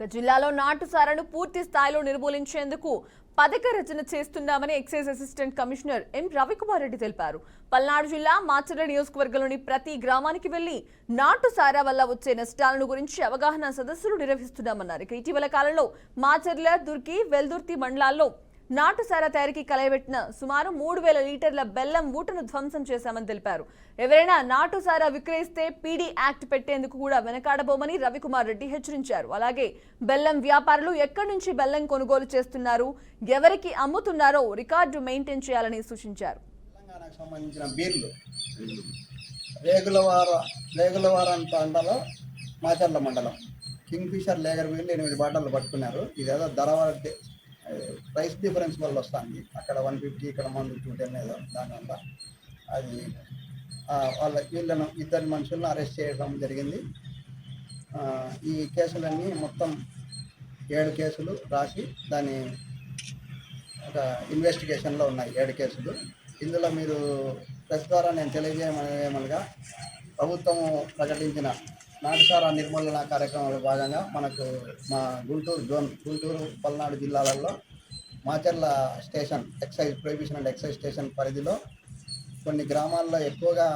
ఇక జిల్లాలో నాటుసారాను పూర్తి స్థాయిలో నిర్మూలించేందుకు పథక రచన చేస్తున్నామని excise assistant commissioner M Ravikumar Reddy తెలిపారు. పల్నాడు జిల్లా మాచర్ల నియోజకవర్గంలోని ప్రతి గ్రామానికి వెళ్ళి నాటు సారా వల్ల వచ్చే నష్టాలను గురించి అవగాహన సదస్సులు నిర్వహిస్తున్నామన్నారు. ఇక ఇటీవల కాలంలో మాచర్ల దుర్గి వెల్దుర్తి మండలాల్లో నాటు సారా తయారీకి కలయబెట్టిన సుమారు మూడు వేల లీటర్ల బెల్లం ఊటను ధ్వంసం చేశామని తెలిపారు. ఎవరైనా నాటు సారా విక్రయిస్తే పీడీ యాక్ట్ పెట్టేందుకు కూడా వెనకాడబోమని రవికుమార్ రెడ్డి హెచ్చరించారు. అలాగే బెల్లం వ్యాపారులు ఎక్కడి నుంచి బెల్లం కొనుగోలు చేస్తున్నారు ఎవరికి అమ్ముతున్నారో రికార్డు మెయింటైన్ చేయాలని సూచించారు. సంబంధించిన బీర్లు రేగులవార తండలో మాచర్ల మండలం. కింగ్ ఫిషర్ లేగర్ వీళ్ళు ఎనిమిది బాటలు పట్టుకున్నారు. ఇదేదో ధర ప్రైస్ డిఫరెన్స్ వల్ల వస్తుంది. అక్కడ వన్ ఫిఫ్టీ ఇక్కడ మంది టూ టెన్ ఏదో దానివల్ల అది వాళ్ళ వీళ్ళను ఇద్దరు మనుషులను అరెస్ట్ చేయడం జరిగింది. ఈ కేసులన్నీ మొత్తం ఏడు కేసులు రాసి దాని ఒక ఇన్వెస్టిగేషన్లో ఉన్నాయి ఏడు కేసులు. ఇందులో మీరు ప్రెస్ ద్వారా నేను తెలియజేయమనగా ప్రభుత్వం ప్రకటించిన నాటుసారా నిర్మూలన కార్యక్రమంలో భాగంగా మనకు మా గుంటూరు జోన్ గుంటూరు పల్నాడు జిల్లాలలో Macherla station excise prohibition and excise station పరిధిలో కొన్ని గ్రామాల్లో ఎక్కువగా